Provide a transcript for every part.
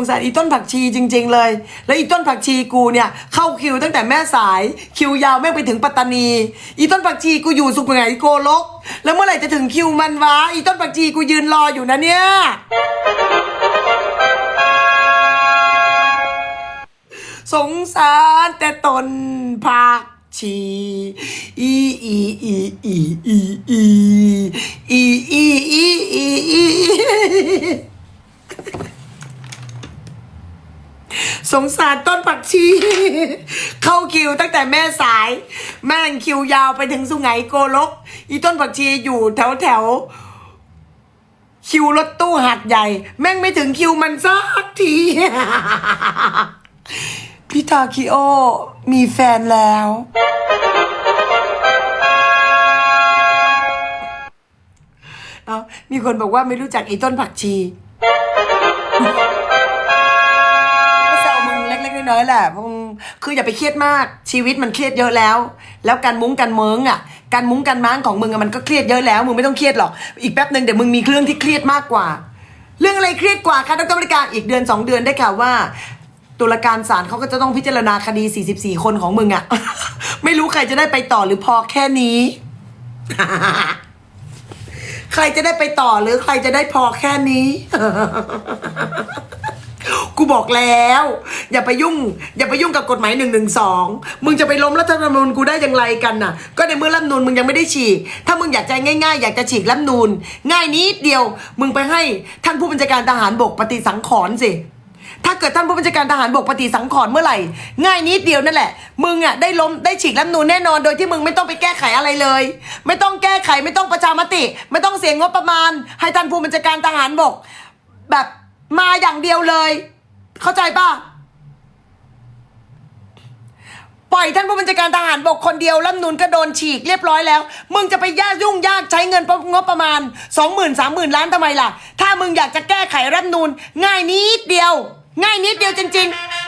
งสารอีต้นผักชีจริง ๆ เลย แล้วอีต้นผักชีกูเนี่ยเข้าคิวตั้งแต่แม่สายคิวยาวแม่งไปถึงปัตตานี อีต้นผักชีกูอยู่สุขไหงโกลก แล้วเมื่อไหร่จะถึงคิวมันวะอีต้นผักชีกูยืนรออยู่นะเนี่ยสงสารแต่ตนผักชีอีอีอีอีอีอีอีอีอีอีอี สงสารต้นผักชี เข้าคิวตั้งแต่แม่สาย แม่งคิวยาวไปถึงสุไหงโกลก อีต้นผักชีอยู่แถวแถวคิวรถตู้หัดใหญ่ แม่งไม่ถึงคิวมันสักที พี่ทาคิโอ มีแฟนแล้ว เอามีคนบอกว่าไม่รู้จักอีต้นผักชี น้อยๆแหละพราะมึงคืออย่าไปเครียดมากชีวิตมันเครียดเยอะแล้ว แล้วการมุ้งการเมืองอะการมุ้งการม้างของมึงอะมันก็เครียดเยอะแล้วมึงไม่ต้องเครียดหรอกอีกแป๊บหนึ่งเดี๋ยวมึงมีเรื่องที่เครียดมากกว่า เรื่องอะไรเครียดกว่าคะดรบริการอีกเดือนสองเดือนได้ข่าวว่าตุลาการศาลเขาก็จะต้องพิจารณาคดี 44 คนของมึงอะไม่รู้ใครจะได้ไปต่อหรือพอแค่นี้ ใครจะได้ไปต่อหรือใครจะได้พอแค่นี้ กูบอกแล้ว อย่าไปยุ่ง อย่าไปยุ่งกับกฎหมายหนึ่งหนึ่งสองมึงจะไปล้มรัฐธรรมนูญกูได้อย่างไรกันน่ะ ก็ในเมื่อรัฐธรรมนูญมึงยังไม่ได้ฉีก ถ้ามึงอยากใจง่ายๆ อยากจะฉีกรัฐธรรมนูญง่ายนิดเดียว มึงไปให้ท่านผู้บัญชาการทหารบกปฏิสังขรณ์สิถ้าเกิดท่านผู้บัญชาการทหารบกปฏิสังขรณ์เมื่อไหร่ ง่ายนิดเดียวนั่นแหละ มึงอะได้ล้มได้ฉีกรัฐนูญแน่นอนโดยที่มึงไม่ต้องไปแก้ไขอะไรเลย ไม่ต้องแก้ไขไม่ต้องประชามติ ไม่ต้องเสียงงบประมาณ ให้ท่านผู้บัญชาการทหารบก แบบ มาอย่างเดียวเลย เข้าใจป่ะ ปล่อยท่านผู้บัญชาการทหารบกคนเดียวรัฐนูนก็โดนฉีกเรียบร้อยแล้ว มึงจะไปยากยุ่งยากใช้เงินงบประมาณสองหมื่นสามหมื่นล้านทำไมล่ะ ถ้ามึงอยากจะแก้ไขรัฐนูนง่ายนิดเดียว ง่ายนิดเดียวจริง ๆ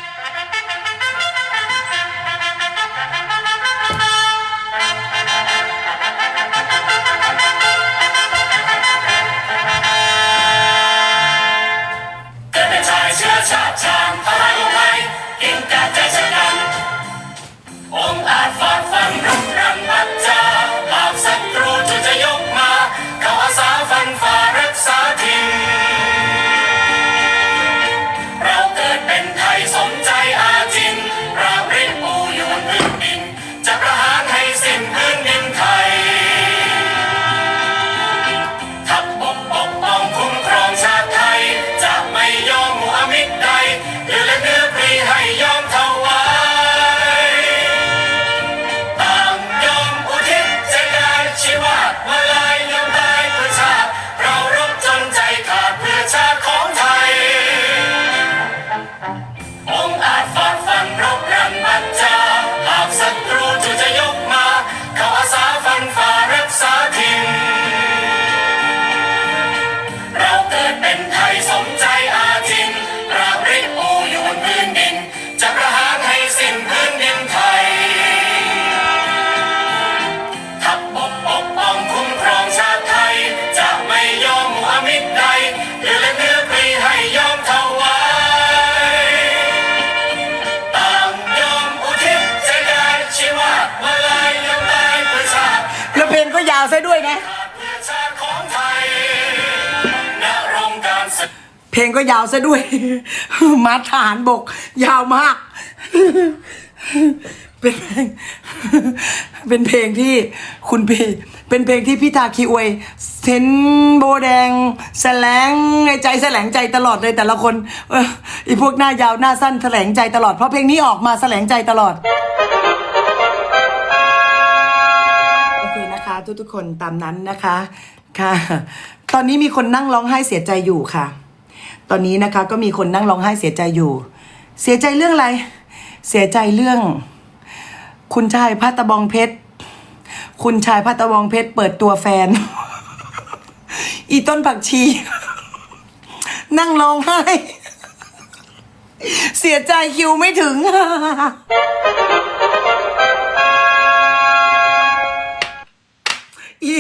าวซะด้วยนะเพื่อชาติของไทยณรงการศึกเพลงก็ยาวซะด้วย มาฐานบก ยาวมาก เป็นเพลงเป็นเพลงที่คุณพี่เป็นเพลงที่พี่ทาคีอวยเซนโบแดงแสลงในใจแสลงใจตลอดเลยแต่ละคนเอออพวกหน้ายาวหน้าสั้นแสลงใจตลอดเพราะเพลงนี้ออกมาแสลงใจตลอด ทุกๆคนตามนั้นนะคะค่ะ ตอนนี้มีคนนั่งร้องไห้เสียใจอยู่ค่ะ ตอนนี้นะคะก็มีคนนั่งร้องไห้เสียใจอยู่ เสียใจเรื่องอะไร เสียใจเรื่อง คุณชายพัตตะบองเพชรคุณชายพัตตะบองเพชรเปิดตัวแฟน อีต้นผักชี นั่งร้องไห้ เสียใจคิวไม่ถึง อี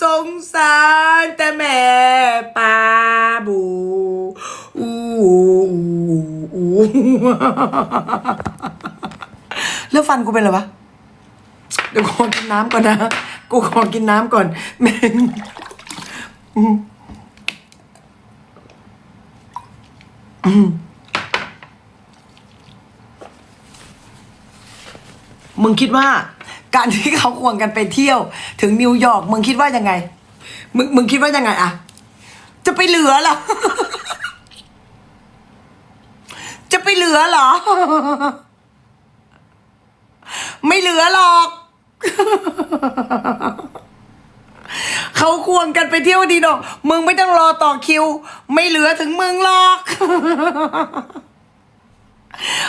สงสารแต่แม่ปลาบูอูโอ้แล้วฟันกูเป็นอะไรวะ เดี๋ยวขอกินน้ำก่อนนะ กูขอกินน้ำก่อนแม่งมึงคิดว่า การที่เขาควงกันไปเที่ยว ถึงนิวยอร์กมึงคิดว่ายังไง มึงมึงคิดว่ายังไงอะจะไปเหลือเหรอ จะไปเหลือเหรอ ไม่เหลือหรอกเขาควงกันไปเที่ยวดีดอก มึงไม่ต้องรอต่อคิว ไม่เหลือถึงมึงหรอก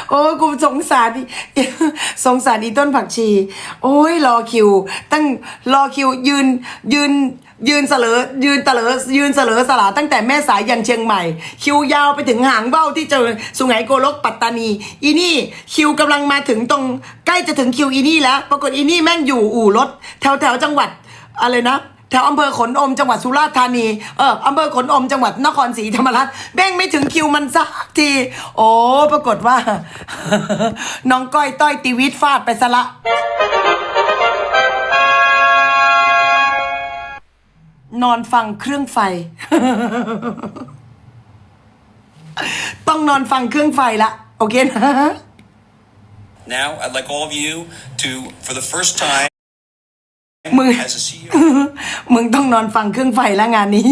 โอ้ยกูสงสารสงสารอีต้นผักชี โอ้ยรอคิว ตั้งรอคิวยืนยืนยืนเสลอยืนเตลอยืนเสลอสลาตั้งแต่แม่สายยันเชียงใหม่ คิวยาวไปถึงหางเบ้าที่เจอสุไหงโกลกปัตตานี อีนี่คิวกำลังมาถึงตรง ใกล้จะถึงคิวอีนี่แล้ว ปรากฏอีนี่แม่งอยู่อู่รถแถวแถวจังหวัดอะไรนะ แถวอำเภอขนอมจังหวัดสุราษฎร์ธานี เอออำเภอขนอมจังหวัดนครศรีธรรมราชแม่งไม่ถึงคิวมันสักที โอ้ปรากฏว่า น้องก้อยต้อยตีวิทฟาดไปซะละนอนฟังเครื่องไฟ ต้องนอนฟังเครื่องไฟละโอเคนะ Now, I'd like all of you to, for the first time, มึง as a CEO, มึงต้องนอนฟังเครื่องไฟแล้วงานนี้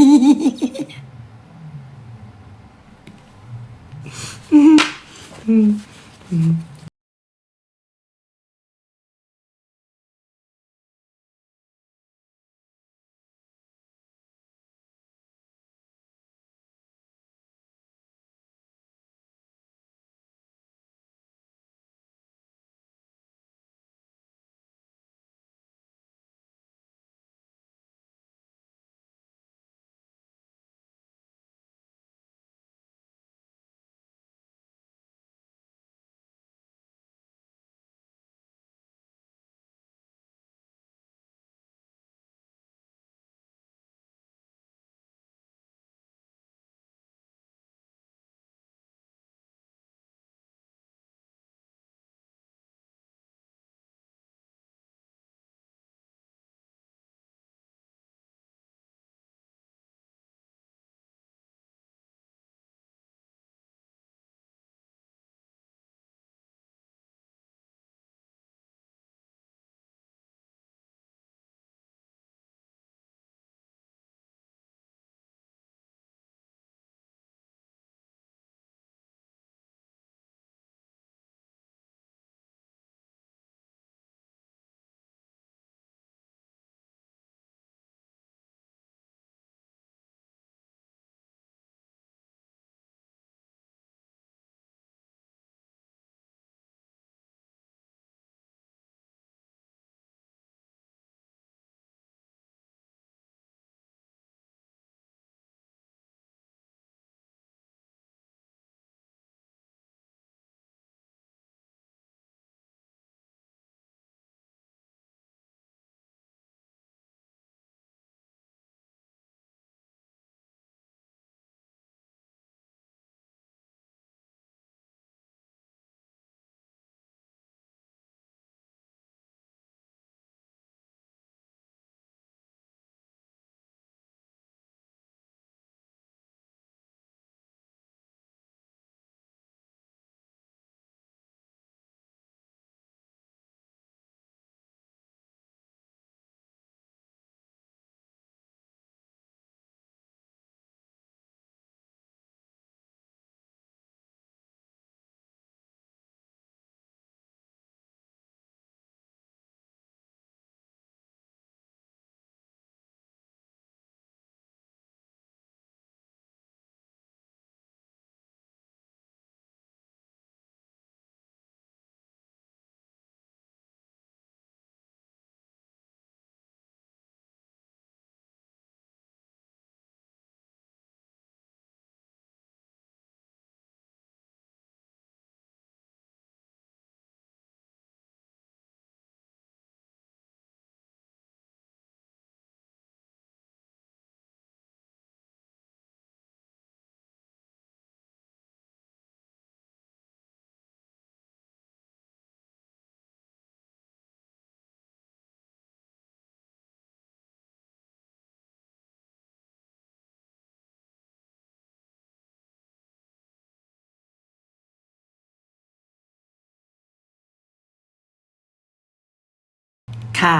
ค่ะ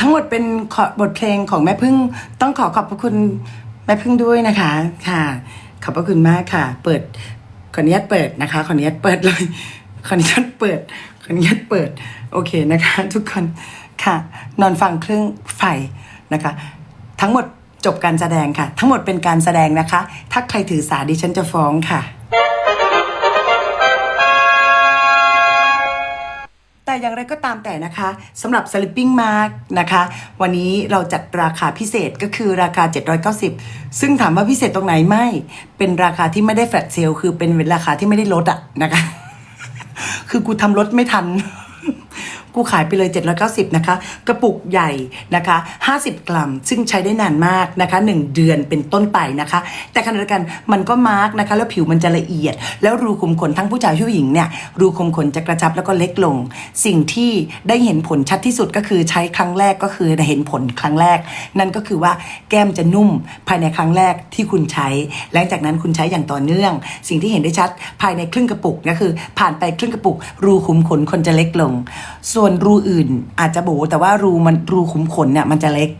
ทั้งหมดเป็นบทเพลงของแม่พึ่งต้องขอขอบพระคุณแม่พึ่งด้วยนะคะค่ะ ขอบพระคุณมากค่ะ เปิดขออนุญาตเปิดนะคะขออนุญาตเปิดเลยขออนุญาตเปิดขออนุญาตเปิด โอเคนะคะ ทุกคนค่ะ นอนฟังเครื่องไฟนะคะ ทั้งหมดจบการแสดงค่ะ ทั้งหมดเป็นการแสดงนะคะ ถ้าใครถือสาดิฉันจะฟ้องค่ะ แต่อย่างไรก็ตามแต่นะคะสำหรับ Sleeping Mark นะคะ วันนี้เราจัดราคาพิเศษก็คือราคา 790 ซึ่งถามว่าพิเศษตรงไหนไม่ เป็นราคาที่ไม่ได้แฟลตเซลคือเป็นราคาที่ไม่ได้ลดอะนะคะ คือกูทำลดไม่ทัน กูขายไปเลย 790 นะคะ กระปุกใหญ่นะคะ 50 กรัม ซึ่งใช้ได้นานมากนะคะ 1 เดือนเป็นต้นไปนะคะ แต่ขณะเดียวกันมันก็มาร์กนะคะ แล้วผิวมันจะละเอียด แล้วรูขุมขนทั้งผู้ชายผู้หญิงเนี่ย รูขุมขนจะกระชับแล้วก็เล็กลง สิ่งที่ได้เห็นผลชัดที่สุดก็คือใช้ครั้งแรกก็คือเห็นผลครั้งแรก นั่นก็คือว่าแก้มจะนุ่มภายในครั้งแรกที่คุณใช้ หลังจากนั้นคุณใช้อย่างต่อเนื่อง สิ่งที่เห็นได้ชัดภายในครึ่งกระปุกก็คือ ผ่านไปครึ่งกระปุก รูขุมขนคนจะเล็กลงส่่วนรูอื่นอาจจะโบแต่ว่ารูมันรูขุมขนเนี่ยมันจะเล็ก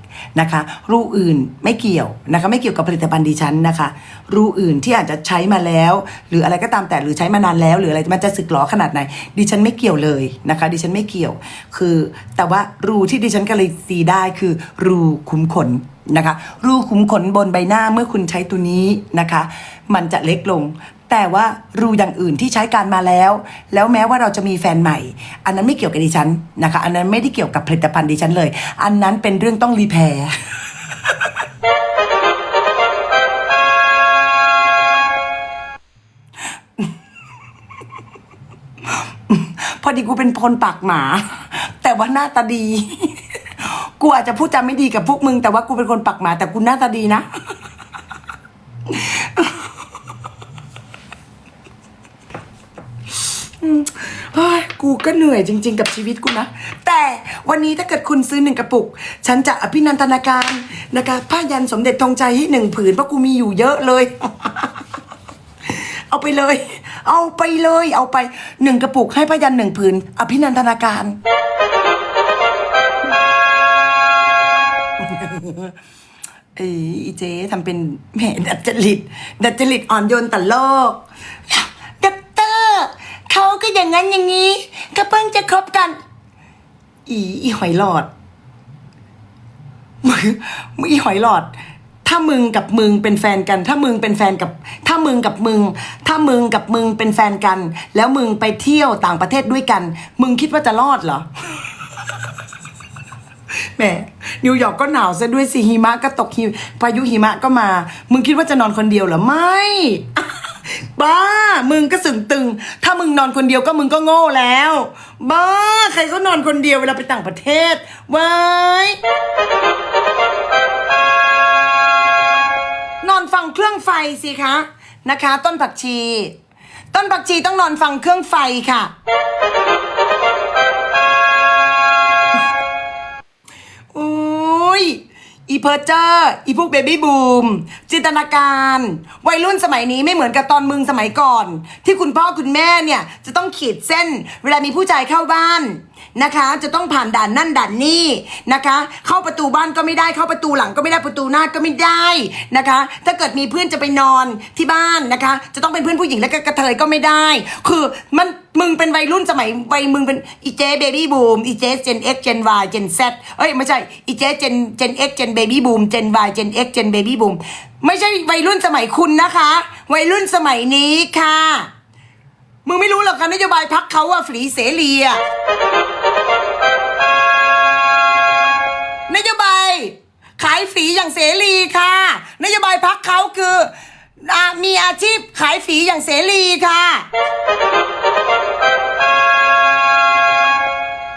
นะคะ รูอื่นไม่เกี่ยวนะคะ ไม่เกี่ยวกับผลิตภัณฑ์ดิฉันนะคะ รูอื่นที่อาจจะใช้มาแล้ว หรืออะไรก็ตามแต่หรือใช้มานานแล้ว หรืออะไรมันจะสึกหรอขนาดไหน ดิฉันไม่เกี่ยวเลยนะคะ ดิฉันไม่เกี่ยว คือ แต่ว่ารูที่ดิฉันก็เลยตีได้คือรูขุมขนนะคะรูขุมขนบนใบหน้าเมื่อคุณใช้ตัวนี้นะคะ มันจะเล็กลง แต่ว่ารูอย่างอื่นที่ใช้การมาแล้ว แล้วแม้ว่าเราจะมีแฟนใหม่ อันนั้นไม่เกี่ยวกับดิฉันนะคะ อันนั้นไม่ได้เกี่ยวกับผลิตภัณฑ์ดิฉันเลย อันนั้นเป็นเรื่องต้องรีแพร์พอดีกูเป็นคนปากหมา แต่ว่าหน้าตาดี กูอาจจะพูดจาไม่ดีกับพวกมึง แต่ว่ากูเป็นคนปากหมาแต่กูหน้าตาดีนะ กูก็เหนื่อยจริง ๆ กับชีวิตกูนะ แต่วันนี้ถ้าเกิดคุณซื้อหนึ่งกระปุก ฉันจะอภินันทนาการนะคะผ้ายันสมเด็จธงใจให้หนึ่งผืนเพราะกูมีอยู่เยอะเลย เอาไปเลย เอาไปเลย เอาไปหนึ่งกระปุกให้ผ้ายันหนึ่งผืน อภินันทนาการ เอออีเจ๊ทำเป็นแหมดัดจริต ดัดจริตอ่อนโยนต่อโลกด็อกเตอร์เขาก็อย่างนั้นอย่างนี้ ก็เพิ่งจะคบกัน อีอีหอยหลอดมึงมึงอีหอยหลอด ถ้ามึงกับมึงเป็นแฟนกัน ถ้ามึงเป็นแฟนกับ ถ้ามึงกับมึง ถ้ามึงกับมึงเป็นแฟนกัน แล้วมึงไปเที่ยวต่างประเทศด้วยกัน มึงคิดว่าจะรอดเหรอ แหมนิวยอร์กก็หนาวซะด้วยสิหิมะก็ตกหิพายุหิมะก็มา มึงคิดว่าจะนอนคนเดียวเหรอ ไม่ บ้า มึงก็สึงตึง ถ้ามึงนอนคนเดียวก็มึงก็โง่แล้ว บ้า ใครก็นอนคนเดียวเวลาไปต่างประเทศว้ายนอนฟังเครื่องไฟสิคะ นะคะ ต้นผักชี ต้นผักชีต้องนอนฟังเครื่องไฟค่ะ อีเพอร์เจอร์อีพวกเบบี้บูมจินตนาการ วัยรุ่นสมัยนี้ไม่เหมือนกับตอนมึงสมัยก่อน ที่คุณพ่อคุณแม่เนี่ยจะต้องขีดเส้น เวลามีผู้ชายเข้าบ้าน นะคะ จะต้องผ่านด่านนั่นด่านนี่นะคะ เข้าประตูบ้านก็ไม่ได้เข้าประตูหลังก็ไม่ได้ประตูหน้าก็ไม่ได้นะคะ ถ้าเกิดมีเพื่อนจะไปนอนที่บ้านนะคะ จะต้องเป็นเพื่อนผู้หญิงและก็กระเทยก็ไม่ได้ คือมันมึงเป็นวัยรุ่นสมัยวัยมึงเป็นอีเจเบบี้บูมอีเจเจน X เจน Y เจน Z เอ้ยไม่ใช่อีเจเจนเจน X เจนเบบี้บูมเจน Y เจน X เจนเบบี้บูมไม่ใช่วัยรุ่นสมัยคุณนะคะ วัยรุ่นสมัยนี้ค่ะ มึงไม่รู้หรอกค่ะนโยบายพักเขาอะฟรีเสรีอะนโยบายขายฝีอย่างเสรีค่ะ นโยบายพักเขาคืออมีอาชีพขายฝีอย่างเสรีค่ะ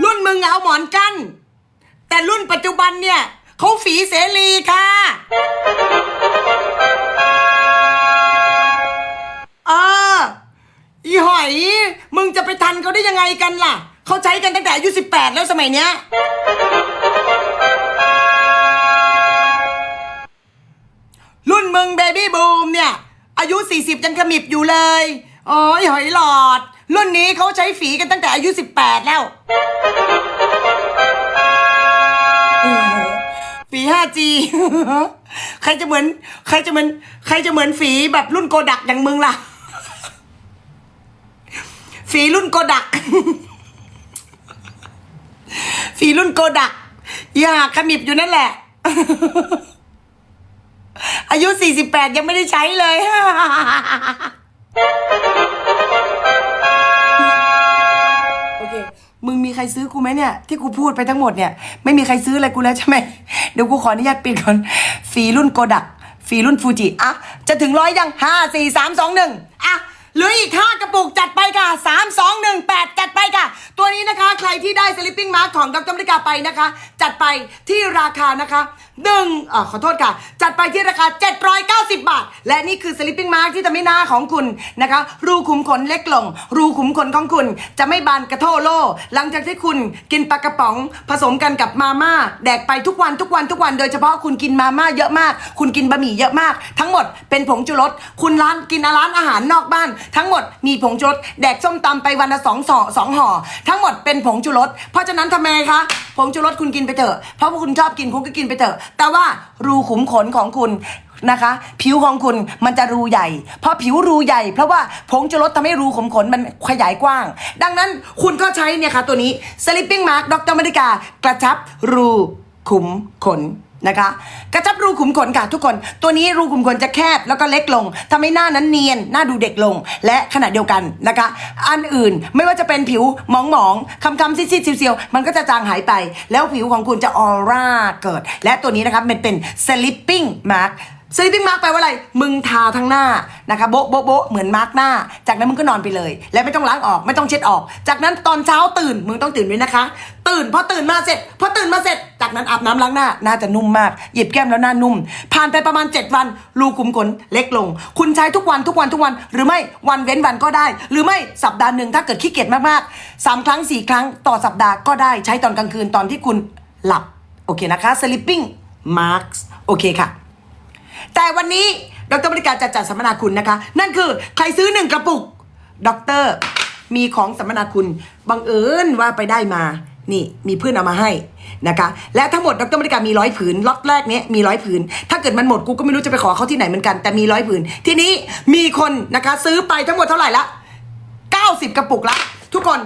รุ่นมึงเอาหมอนกั้น แต่รุ่นปัจจุบันเนี่ยเขาฝีเสรีค่ะเออ อีหอย มึงจะไปทันเขาได้ยังไงกันล่ะ เขาใช้กันตั้งแต่อายุสิบแปดแล้วสมัยเนี้ย รุ่นมึงเบบี้บูมเนี่ย อายุ 40 ยังขมิบอยู่เลย โอ้ยหอยหลอด รุ่นนี้เขาใช้ฝีกันตั้งแต่อายุ 18 แล้ว ฝี 5G ใครจะเหมือน ใครจะเหมือน ใครจะเหมือนฝีแบบรุ่นโกดักอย่างมึงล่ะ ฝีรุ่นโกดัก ฝีรุ่นโกดักอย่าขมิบอยู่นั่นแหละ อายุ 48 ยังไม่ได้ใช้เลย โอเค มึงมีใครซื้อกูไหมเนี่ย ที่กูพูดไปทั้งหมดเนี่ย ไม่มีใครซื้ออะไรกูแล้วใช่ไหม เดี๋ยวกูขออนุญาตปิดก่อน ฝีรุ่นโกดัก ฝีรุ่นฟูจิ อะ จะถึงร้อยยังห้าสี่สามสองหนึ่ง หลืออีกห้ากระปุกจัดไปค่ะสามสองหนึ่งแปดจัดไปค่ะ ตัวนี้นะคะใครที่ได้ sleeping mask ของดรมริกาไปนะคะ จัดไปที่ราคานะคะหนึ่งอ่าขอโทษค่ะ จัดไปที่ราคา 790 บาท และนี่คือ sleeping mask ที่ทำให้หน้าของคุณนะคะ รูขุมขนเล็กลง รูขุมขนของคุณ จะไม่บานกระโทโล หลังจากที่คุณกินปลากระป๋อง ผสมกันกับมาม่าแดกไปทุกวันทุกวันทุกวันโดยเฉพาะคุณกินมาม่าเยอะมาก คุณกินบะหมี่เยอะมาก ทั้งหมดเป็นผงชูรสคุณร้านกินร้านอาหารนอกบ้านทั้งหมดมีผงชูรสแดกส้มตำไปวันละสองห่อสองห่อทั้งหมดเป็นผงชูรสเพราะฉะนั้นทำไมคะผงชูรสคุณกินไปเถอะเพราะว่าคุณชอบกินคุณก็กินไปเถอะ แต่ว่ารูขุมขนของคุณนะคะ ผิวของคุณมันจะรูใหญ่ เพราะผิวรูใหญ่ เพราะว่าผงชูรสทำให้รูขุมขนมันขยายกว้าง ดังนั้นคุณก็ใช้เนี่ยค่ะตัวนี้ Sleeping Mask ดรมริกากระชับรูขุมขน นะคะ กระชับรูขุมขนค่ะทุกคน ตัวนี้รูขุมขนจะแคบแล้วก็เล็กลงทำให้หน้านั้นเนียน หน้าดูเด็กลง และขณะเดียวกันนะคะ อันอื่นไม่ว่าจะเป็นผิวหมองๆคำๆซีดๆเซียวๆมันก็จะจางหายไป แล้วผิวของคุณจะออร่าเกิด และตัวนี้นะคะมันเป็น Sleeping Mask สลิปปิ้งมาร์กแปลว่าอะไร มึงทาทั้งหน้านะคะโบ๊ะโบ๊ะโบ๊ะเหมือนมาร์กหน้า จากนั้นมึงก็นอนไปเลย และไม่ต้องล้างออกไม่ต้องเช็ดออก จากนั้นตอนเช้าตื่น มึงต้องตื่นด้วยนะคะ ตื่นพอตื่นมาเสร็จพอตื่นมาเสร็จ จากนั้นอาบน้ำล้างหน้าน่าจะนุ่มมากหยิบแก้มแล้วหน้านุ่ม ผ่านไปประมาณ 7 วันรูขุมขนเล็กลง คุณใช้ทุกวันทุกวันทุกวัน หรือไม่วันเว้นวันก็ได้ หรือไม่สัปดาห์หนึ่งถ้าเกิดขี้เกียจมากๆสามครั้งสี่ครั้งต่อสัปดาห์ก็ได้ใช้ตอนกลางคืนตอนที่คุณหลับโอเคนะคะ sleeping marks โอเคค่ะ แต่วันนี้ดรบริการจะจัดสัมมนาคุณนะคะ นั่นคือใครซื้อหนึ่งกระปุกดรมีของสัมมนาคุณบังเอิญว่าไปได้มา นี่มีเพื่อนเอามาให้นะคะ และทั้งหมดดรบริการมีร้อยผืนล็อตแรกเนี้ยมีร้อยผืน ถ้าเกิดมันหมดกูก็ไม่รู้จะไปขอเขาที่ไหนเหมือนกันแต่มีร้อยผืน ทีนี้มีคนนะคะซื้อไปทั้งหมดเท่าไหร่ละ90 กระปุกละทุกคน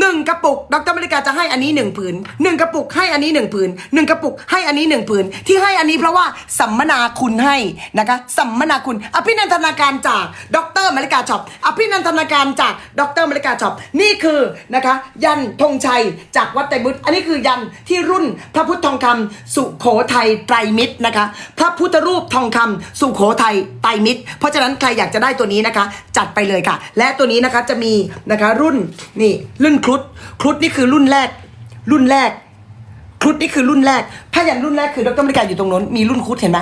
หนึ่งกระปุกดรมริกาจะให้อันนี้หนึ่งผืนหนึ่งกระปุกให้อันนี้หนึ่งผืนหนึ่งกระปุกให้อันนี้หนึ่งผืนที่ให้อันนี้เพราะว่าสัมมนาคุณให้นะคะสัมมนาคุณ อภินันทนาการจากดรมริกาช็อปอภินันทนาการจากดรมริกาช็อปนี่คือนะคะ ยันธงชัยจากวัดไตรบุตรอันนี้คือยันที่รุ่นพระพุทธทองคำสุโขทัยไตรมิตรนะคะ พระพุทธรูปทองคำสุโขทัยไตรมิตร เพราะฉะนั้นใครอยากจะได้ตัวนี้นะคะ จัดไปเลยค่ะ และตัวนี้นะคะจะมีนะคะรุ่นนี่รุ่นครุฑครุฑนี่คือรุ่นแรก รุ่นแรก ครุฑนี่คือรุ่นแรก ผ้ายันรุ่นแรกคือดรมริกาอยู่ตรงนู้น มีรุ่นครุฑเห็นไหม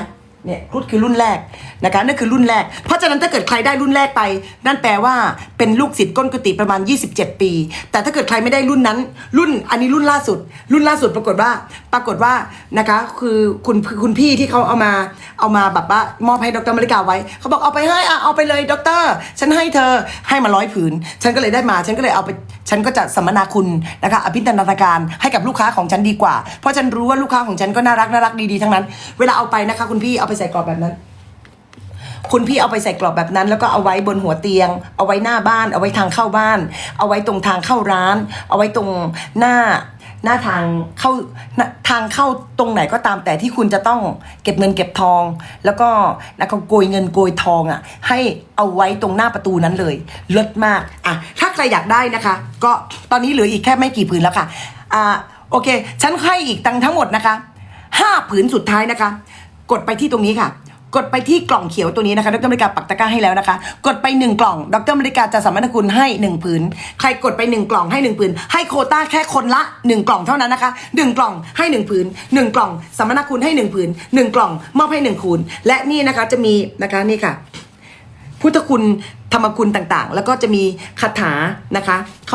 เนี่ยครุฑคือรุ่นแรกนะคะนั่นคือรุ่นแรก เพราะฉะนั้นถ้าเกิดใครได้รุ่นแรกไป นั่นแปลว่าเป็นลูกศิษย์ก้นกุฏิประมาณ 27 ปี แต่ถ้าเกิดใครไม่ได้รุ่นนั้น รุ่นอันนี้รุ่นล่าสุด รุ่นล่าสุดปรากฏว่า ปรากฏว่านะคะคือคุณคุณพี่ที่เขาเอามาเอามาแบบว่ามอบให้ดรมริกาไว้เขาบอกเอาไปให้อะเอาไปเลยดร ฉันให้เธอให้มาร้อยผืน ฉันก็เลยได้มาฉันก็เลยเอาไปฉันก็จะสัมมนาคุณนะคะอภินันทการให้กับลูกค้าของฉันดีกว่า เพราะฉันรู้ว่าลูกค้าของฉันก็น่ารักน่ารักดีๆทั้งนั้น เวลาเอาไปนะคะคุณพี่เอาไปใส่กรอบแบบนั้น คุณพี่เอาไปใส่กรอบแบบนั้น แล้วก็เอาไว้บนหัวเตียง เอาไว้หน้าบ้าน เอาไว้ทางเข้าบ้าน เอาไว้ตรงทางเข้าร้าน เอาไว้ตรงหน้าหน้าทางเข้าทางเข้าตรงไหนก็ตามแต่ที่คุณจะต้องเก็บเงินเก็บทอง แล้วก็นะคะโกยเงินโกยทองอะ ให้เอาไว้ตรงหน้าประตูนั้นเลยเลิศมากอะถ้าใครอยากได้นะคะ ก็ตอนนี้เหลืออีกแค่ไม่กี่ผืนแล้วค่ะอ่าโอเค ฉันให้อีกตังทั้งหมดนะคะห้าผืนสุดท้ายนะคะ กดไปที่ตรงนี้ค่ะ กดไปที่กล่องเขียวตัวนี้นะคะ ดรมริกาปักตะกร้าให้แล้วนะคะ กดไปหนึ่งกล่อง ดรมริกาจะสามารถคุณให้หนึ่งผืน ใครกดไปหนึ่งกล่องให้หนึ่งผืน ให้โคต้าแค่คนละหนึ่งกล่องเท่านั้นนะคะหนึ่งกล่องให้หนึ่งผืนหนึ่งกล่องสามารถคุณให้หนึ่งผืนหนึ่งกล่องมอบให้หนึ่งคูณ และนี่นะคะจะมีนะคะนี่ค่ะ พุทธคุณธรรมคุณต่างๆ แล้วก็จะมีคาถานะคะ